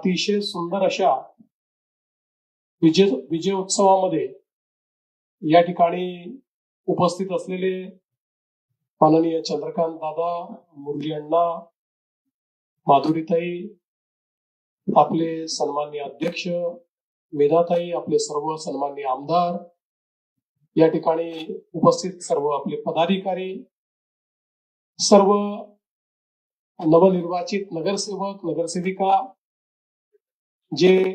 अतिशय सुंदर अशा विजय विजय उत्सवामध्ये या ठिकाणी उपस्थित असलेले माननीय चंद्रकांत दादा मुरली अण्णा माधुरीताई आपले सन्माननीय अध्यक्ष मेधाताई आपले सर्व सन्माननीय आमदार या ठिकाणी उपस्थित सर्व आपले पदाधिकारी सर्व नवनिर्वाचित नगरसेवक नगरसेविका जे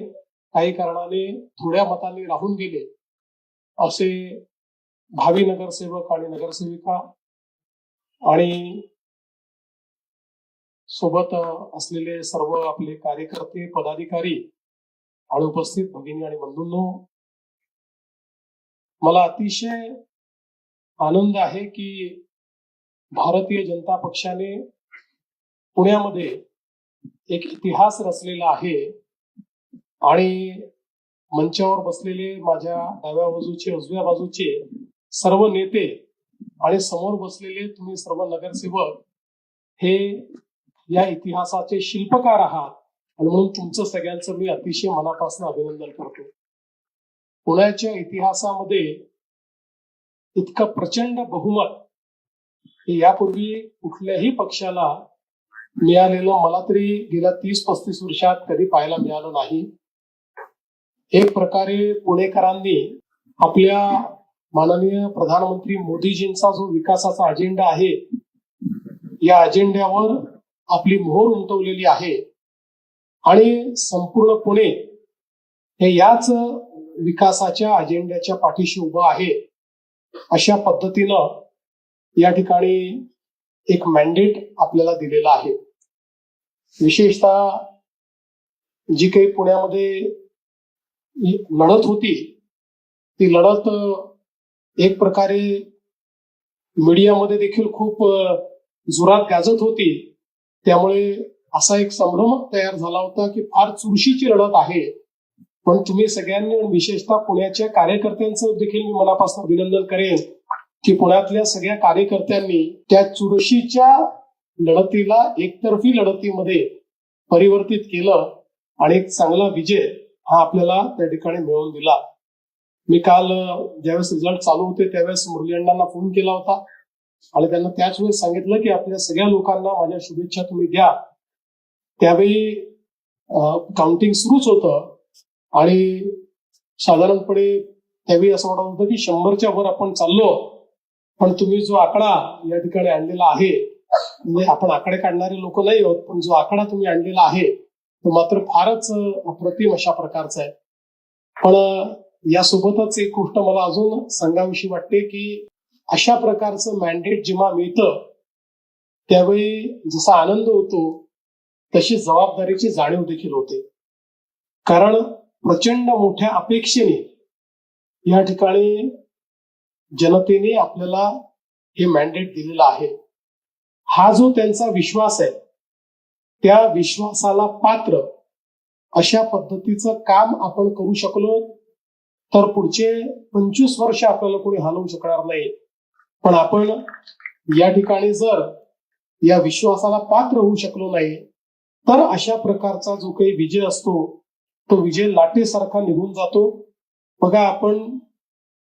काही कारणाने थोड्या मताने राहून गेले असे भावी नगरसेवक आणि नगरसेविका आणि सोबत असलेले सर्व आपले कार्यकर्ते पदाधिकारी आणि उपस्थित भगिनी आणि बंधूंनो मला अतिशय आनंद आहे की भारतीय जनता पक्षाने पुण्यामध्ये एक इतिहास रचलेला आहे. आणि मंचावर बसलेले माझ्या डाव्या बाजूचे उजव्या बाजूचे सर्व नेते आणि समोर बसलेले तुम्ही सर्व नगरसेवक हे या इतिहासाचे शिल्पकार आहात. आणि म्हणून तुमचं सगळ्यांचं मी अतिशय मनापासून अभिनंदन करतो. पुण्याच्या इतिहासामध्ये इतकं प्रचंड बहुमत हे यापूर्वी कुठल्याही पक्षाला मिळालेलं मला तरी गेल्या तीस पस्तीस वर्षात कधी पाहायला मिळालं नाही. एक प्रकारे पुणेकरांनी आपल्या माननीय प्रधानमंत्री मोदीजींचा जो विकासाचा अजेंडा आहे या अजेंड्यावर आपली मोहर उमटवलेली आहे. आणि संपूर्ण पुणे हे याच विकासाच्या अजेंड्याच्या पाठीशी उभं आहे. अशा पद्धतीनं या ठिकाणी एक मॅन्डेट आपल्याला दिलेला आहे. विशेषतः जी काही पुण्यामध्ये लढत होती ती लढत एक प्रकारे मीडियामध्ये देखील खूप जोरात गाजत होती. त्यामुळे असा एक संभ्रम तयार झाला होता की फार चुरशीची लढत आहे. पण तुम्ही सगळ्यांनी विशेषतः पुण्याच्या कार्यकर्त्यांचं देखील मी मनापासून अभिनंदन करेन की पुण्यातल्या सगळ्या कार्यकर्त्यांनी त्या चुरशीच्या लढतीला एकतर्फी लढतीमध्ये परिवर्तित केलं आणि एक चांगला विजय हा आपल्याला त्या ठिकाणी मिळवून दिला. मी काल ज्यावेळेस रिझल्ट चालू होते त्यावेळेस मुरली अण्णांना फोन केला होता. आणि त्यांना त्याच वेळेस सांगितलं की आपल्या सगळ्या लोकांना माझ्या शुभेच्छा तुम्ही द्या. त्यावेळी काउंटिंग सुरूच होतं. आणि साधारणपणे त्यावेळी असं वाटत होतं की शंभरच्या वर आपण चाललो पण तुम्ही जो आकडा या ठिकाणी आणलेला आहे म्हणजे आपण आकडे काढणारे लोक नाही आहोत पण जो आकडा तुम्ही आणलेला आहे मात्र फारच अप्रतिम अशा प्रकारचा आहे. पण यासोबतच एक गोष्ट मला अजून सांगाविषयी वाटते की अशा प्रकारचं मॅन्डेट जेव्हा मिळतं त्यावेळी जसा आनंद होतो तशी जबाबदारीची जाणीव देखील होते. कारण प्रचंड मोठ्या अपेक्षेने या ठिकाणी जनतेने आपल्याला हे मॅन्डेट दिलेलं आहे. हा जो त्यांचा विश्वास आहे त्या विश्वासाला पात्र अशा पद्धतीचं काम आपण करू शकलो तर पुढचे पंचवीस वर्ष आपल्याला कोणी हलवू शकणार नाही. पण आपण या ठिकाणी जर या विश्वासाला पात्र होऊ शकलो नाही तर अशा प्रकारचा जो काही विजय असतो तो विजय लाटेसारखा निघून जातो. बघा आपण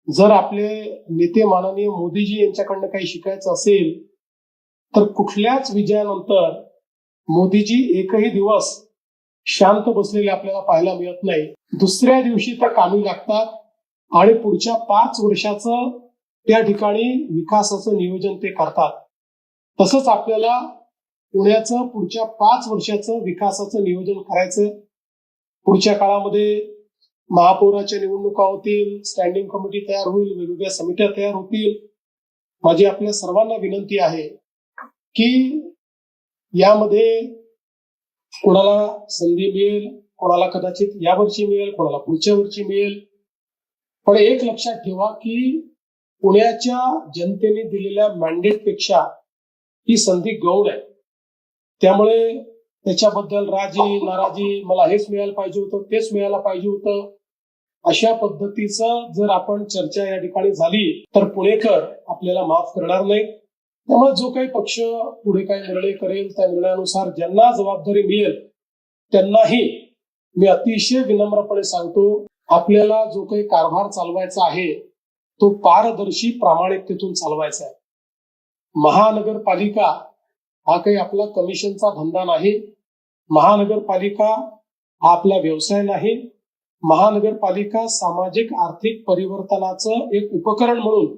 जर आपले नेते माननीय मोदीजी यांच्याकडनं काही शिकायचं असेल तर कुठल्याच विजयानंतर मोदीजी एकही दिवस शांत बसलेले आपल्याला पाहायला मिळत नाही. दुसऱ्या दिवशी त्या कामी लागतात आणि पुढच्या पाच वर्षाचं त्या ठिकाणी विकासाचं नियोजन ते करतात. तसंच आपल्याला पुण्याचं पुढच्या पाच वर्षाचं विकासाचं नियोजन करायचं. पुढच्या काळामध्ये महापौराच्या निवडणुका होतील स्टँडिंग कमिटी तयार होईल वेगवेगळ्या समित्या तयार होतील. माझी आपल्या सर्वांना विनंती आहे की यामध्ये कोणाला संधी मिळेल कोणाला कदाचित यावर्षी मिळेल कोणाला पुढच्या वर्षी मिळेल. पण एक लक्षात ठेवा की पुण्याच्या जनतेने दिलेल्या मॅन्डेटपेक्षा ही संधी गौण आहे. त्यामुळे त्याच्याबद्दल राजी नाराजी मला हेच मिळायला पाहिजे होतं तेच मिळायला पाहिजे होतं. अशा पद्धतीचं जर आपण चर्चा या ठिकाणी झाली तर पुणेकर आपल्याला माफ करणार नाही त्यामुळे जो काही पक्ष पुढे काही निर्णय करेल त्या निर्णयानुसार ज्यांना जबाबदारी मिळेल त्यांनाही मी अतिशय विनम्रपणे सांगतो आपल्याला जो काही कारभार चालवायचा आहे तो पारदर्शी प्रामाणिकतेतून चालवायचा आहे. महानगरपालिका हा काही आपला कमिशनचा धंदा नाही महानगरपालिका हा आपला व्यवसाय नाही महानगरपालिका सामाजिक आर्थिक परिवर्तनाचं एक उपकरण म्हणून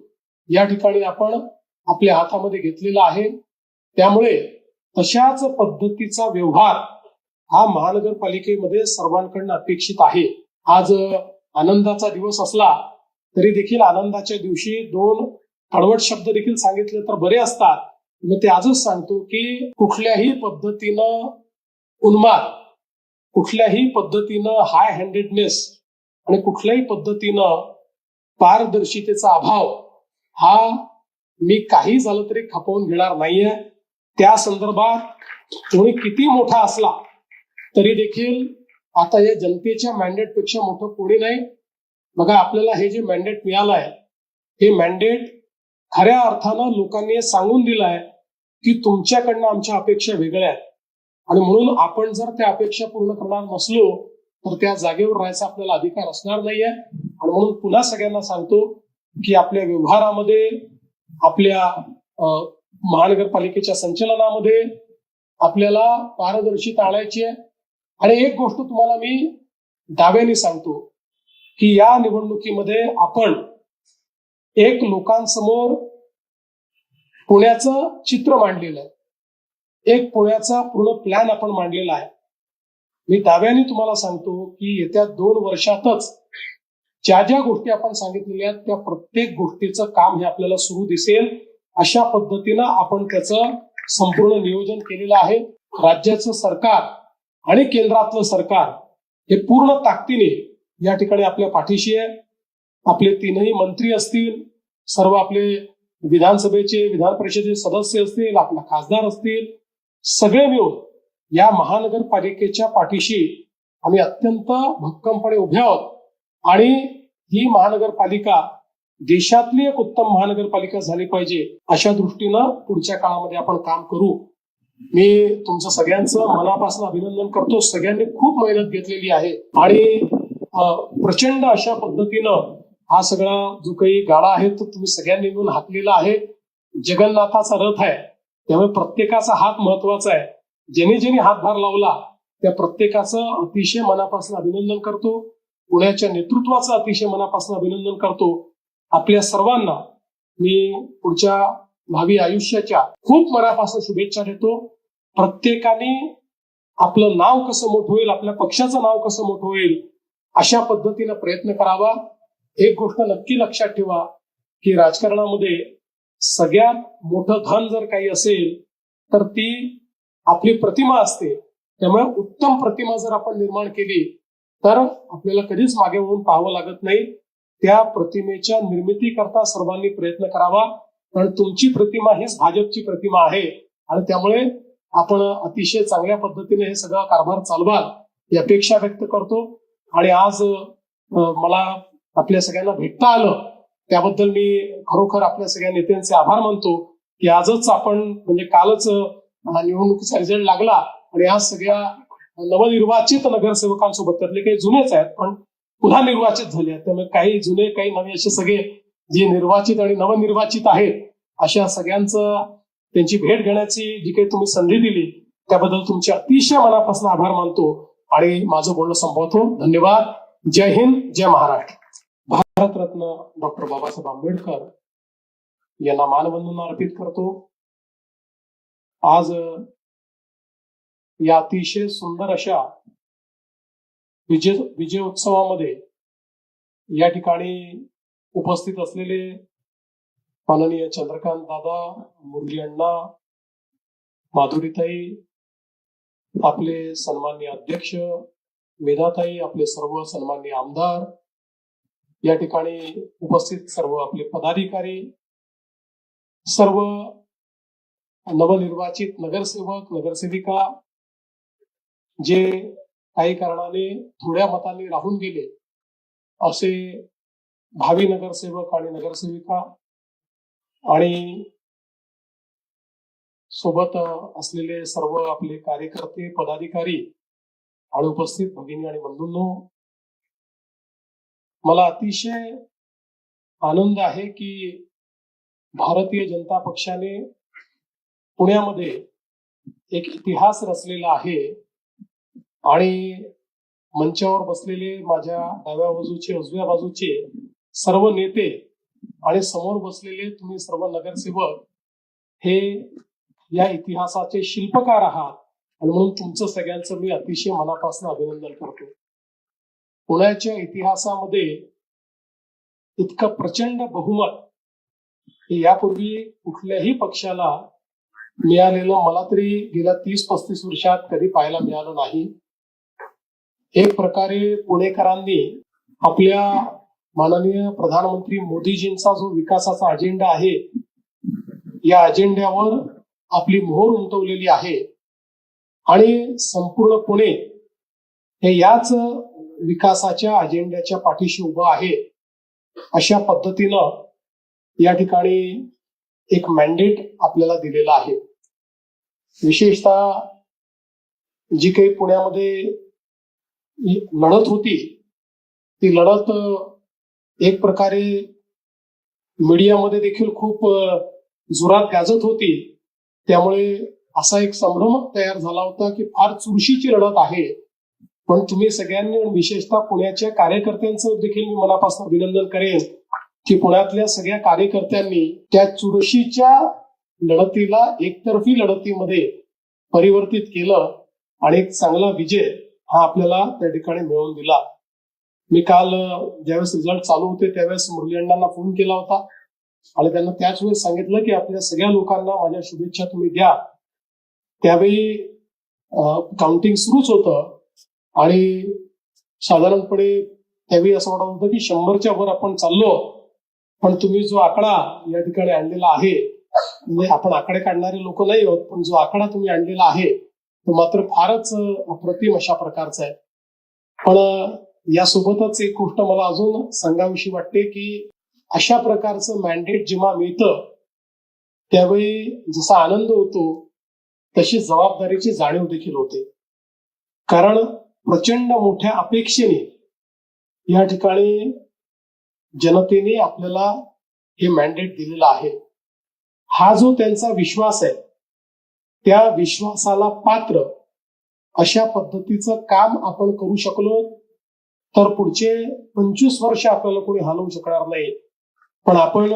या ठिकाणी आपण आपल्या हातामध्ये घेतलेला आहे. त्यामुळे तशाच पद्धतीचा व्यवहार हा महानगरपालिकेमध्ये सर्वांकडनं अपेक्षित आहे. आज आनंदाचा दिवस असला तरी देखील आनंदाच्या दिवशी दोन कडवट शब्द देखील सांगितले तर बरे असतात. मी ते आजच सांगतो की कुठल्याही पद्धतीनं उन्माद कुठल्याही पद्धतीनं हाय हँडेडनेस आणि कुठल्याही पद्धतीनं पारदर्शितेचा अभाव हा मी काही झालं तरी खपवून घेणार नाहीये. त्या संदर्भात कोणी किती मोठा असला तरी देखील आता या जनतेच्या मॅन्डेटपेक्षा मोठं कोणी नाही. बघा आपल्याला हे जे मॅन्डेट मिळालं आहे हे मॅन्डेट खऱ्या अर्थानं लोकांनी सांगून दिलं आहे की तुमच्याकडनं आमच्या अपेक्षा वेगळ्या आहेत. आणि म्हणून आपण जर त्या अपेक्षा पूर्ण करणार नसलो तर त्या जागेवर राहायचा आपल्याला अधिकार असणार नाहीये. आणि म्हणून पुन्हा सगळ्यांना सांगतो की आपल्या व्यवहारामध्ये आपल्या अं, महानगरपालिकेच्या संचलनामध्ये आपल्याला पारदर्शिता आणायची आहे. आणि एक गोष्ट तुम्हाला मी दाव्याने सांगतो की या निवडणुकीमध्ये आपण एक लोकांसमोर पुण्याचं चित्र मांडलेलं आहे. एक पुण्याचा पूर्ण प्लॅन आपण मांडलेला आहे. मी दाव्याने तुम्हाला सांगतो की येत्या दोन वर्षातच ज्या ज्या गोष्टी आपण सांगितलेल्या आहेत त्या प्रत्येक गोष्टीचं काम हे आपल्याला सुरू दिसेल. अशा पद्धतीनं आपण त्याचं संपूर्ण नियोजन केलेलं आहे. राज्याचं सरकार आणि केंद्रातलं सरकार हे पूर्ण ताकदीने या ठिकाणी आपल्या पाठीशी आहे. आपले तीनही मंत्री असतील सर्व आपले विधानसभेचे विधान परिषदेचे सदस्य असतील आपला खासदार असतील सगळे मिळून या महानगरपालिकेच्या पाठीशी आम्ही अत्यंत भक्कमपणे उभे आहोत. आणि ही महानगरपालिका देशातली एक उत्तम महानगरपालिका झाली पाहिजे अशा दृष्टीनं पुढच्या काळामध्ये आपण काम करू. मी तुमचं सगळ्यांचं मनापासून अभिनंदन करतो. सगळ्यांनी खूप मेहनत घेतलेली आहे. आणि प्रचंड अशा पद्धतीनं हा सगळा जो काही गाडा आहे तो तुम्ही सगळ्यांनी मिळून हाकलेला आहे. जगन्नाथाचा रथ आहे. त्यामुळे प्रत्येकाचा हात महत्त्वाचा आहे. ज्यांनी ज्यांनी हातभार लावला त्या प्रत्येकाचं अतिशय मनापासून अभिनंदन करतो. पुण्याच्या नेतृत्वाचं अतिशय मनापासून अभिनंदन करतो. आपल्या सर्वांना मी पुढच्या भावी आयुष्याच्या खूप मनापासून शुभेच्छा देतो. प्रत्येकाने आपलं नाव कसं मोठं होईल आपल्या पक्षाचं नाव कसं मोठं होईल अशा पद्धतीनं प्रयत्न करावा. एक गोष्ट नक्की लक्षात ठेवा की राजकारणामध्ये सगळ्यात मोठं धन जर काही असेल तर ती आपली प्रतिमा असते. त्यामुळे उत्तम प्रतिमा जर आपण निर्माण केली तर आपल्याला कधीच मागे वळून पाहावं लागत नाही. त्या प्रतिमेच्या निर्मितीकरता सर्वांनी प्रयत्न करावा. कारण तुमची प्रतिमा हीच भाजपची प्रतिमा आहे. आणि त्यामुळे आपण अतिशय चांगल्या पद्धतीने हे सगळा कारभार चालवाल ही अपेक्षा व्यक्त करतो. आणि आज मला आपल्या सगळ्यांना भेटता आलं त्याबद्दल मी खरोखर आपल्या सगळ्या नेत्यांचे आभार मानतो की आजच आपण म्हणजे कालच निवडणुकीचा रिझल्ट लागला. आणि आज सगळ्या नवनिर्वाचित नगरसेवकांसोबत त्यातले काही जुनेच आहेत पण पुन्हा निर्वाचित झाले आहेत. त्यामुळे काही जुने काही नवे असे सगळे जे निर्वाचित आणि नवनिर्वाचित आहेत अशा सगळ्यांचं त्यांची भेट घेण्याची जी काही तुम्ही संधी दिली त्याबद्दल तुमचे अतिशय मनापासून आभार मानतो आणि माझं बोलणं संपवतो. धन्यवाद. जय हिंद जय महाराष्ट्र. भारतरत्न डॉक्टर बाबासाहेब आंबेडकर यांना मानवंदना अर्पित करतो. आज या अतिशय सुंदर अशा विजय विजय उत्सवामध्ये या ठिकाणी उपस्थित असलेले माननीय चंद्रकांत दादा मुरली अण्णा माधुरीताई आपले सन्मान्य अध्यक्ष मेधाताई आपले सर्व सन्मान्य आमदार या ठिकाणी उपस्थित सर्व आपले पदाधिकारी सर्व नवनिर्वाचित नगरसेवक नगरसेविका जे काही कारणाने थोड्या मतांनी राहून गेले असे भावी नगरसेवक आणि नगरसेविका आणि सोबत असलेले सर्व आपले कार्यकर्ते पदाधिकारी आणि उपस्थित भगिनी आणि बंधूंनो मला अतिशय आनंद आहे की भारतीय जनता पक्षाने पुण्यामध्ये एक इतिहास रचलेला आहे. आणि मंचावर बसलेले माझ्या डाव्या बाजूचे उजव्या बाजूचे सर्व नेते आणि समोर बसलेले तुम्ही सर्व नगरसेवक हे या इतिहासाचे शिल्पकार आहात. आणि म्हणून तुमचं सगळ्यांचं मी अतिशय मनापासून अभिनंदन करतो. पुण्याच्या इतिहासामध्ये इतकं प्रचंड बहुमत हे यापूर्वी कुठल्याही पक्षाला मिळालेलं मला तरी गेल्या तीस पस्तीस वर्षात कधी पाहायला मिळालं नाही. एक प्रकारे पुणेकरांनी आपल्या माननीय प्रधानमंत्री मोदीजींचा जो विकासाचा अजेंडा आहे या अजेंड्यावर आपली मोहर उमटवलेली आहे. आणि संपूर्ण पुणे हे याच विकासाच्या अजेंड्याच्या पाठीशी उभं आहे. अशा पद्धतीनं या ठिकाणी एक मॅन्डेट आपल्याला दिलेला आहे. विशेषतः जी काही पुण्यामध्ये लढत होती. ती लढत एक प्रकारे मीडियामध्ये देखील खूप जोरात गाजत होती. त्यामुळे असा एक संभ्रम तयार झाला होता की फार चुरशीची लढत आहे. पण तुम्ही सगळ्यांनी आणि विशेषतः पुण्याच्या कार्यकर्त्यांचं देखील मी मनापासून अभिनंदन करेन की पुण्यातल्या सगळ्या कार्यकर्त्यांनी त्या चुरशीच्या लढतीला एकतर्फी लढतीमध्ये परिवर्तित केलं आणि एक चांगला विजय हा आपल्याला त्या ठिकाणी मिळवून दिला. मी काल ज्यावेळेस रिझल्ट चालू होते त्यावेळेस मुरली अण्णांना फोन केला होता. आणि त्यांना त्याच वेळेस सांगितलं की आपल्या सगळ्या लोकांना माझ्या शुभेच्छा तुम्ही द्या. त्यावेळी काउंटिंग सुरूच होतं. आणि साधारणपणे त्यावेळी असं वाटत होतं की शंभरच्या वर आपण चाललो पण तुम्ही जो आकडा या ठिकाणी आणलेला आहे म्हणजे आपण आकडे काढणारे लोक नाही आहोत पण जो आकडा तुम्ही आणलेला आहे मात्र फारच अप्रतिम अशा प्रकारचा आहे. पण यासोबतच एक गोष्ट मला अजून सांगाविषयी वाटते की अशा प्रकारचं मॅन्डेट जेव्हा मिळतं त्यावेळी जसा आनंद होतो तशी जबाबदारीची जाणीव देखील होते. कारण प्रचंड मोठ्या अपेक्षेने या ठिकाणी जनतेने आपल्याला हे मॅन्डेट दिलेलं आहे. हा जो त्यांचा विश्वास आहे त्या विश्वासाला पात्र अशा पद्धतीचं काम आपण करू शकलो तर पुढचे पंचवीस वर्ष आपल्याला कोणी हलवू शकणार नाही. पण आपण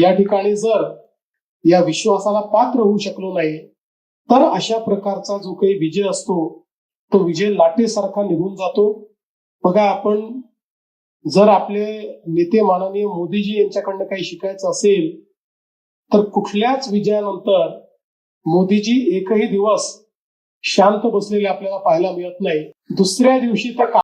या ठिकाणी जर या विश्वासाला पात्र होऊ शकलो नाही तर अशा प्रकारचा जो काही विजय असतो तो विजय लाटेसारखा निघून जातो. बघा आपण जर आपले नेते माननीय मोदीजी यांच्याकडनं काही शिकायचं असेल तर कुठल्याच विजयानंतर मोदीजी एकही दिवस शांत बसलेले आपल्याला पाहायला मिळत नाही. दुसऱ्या दिवशी तर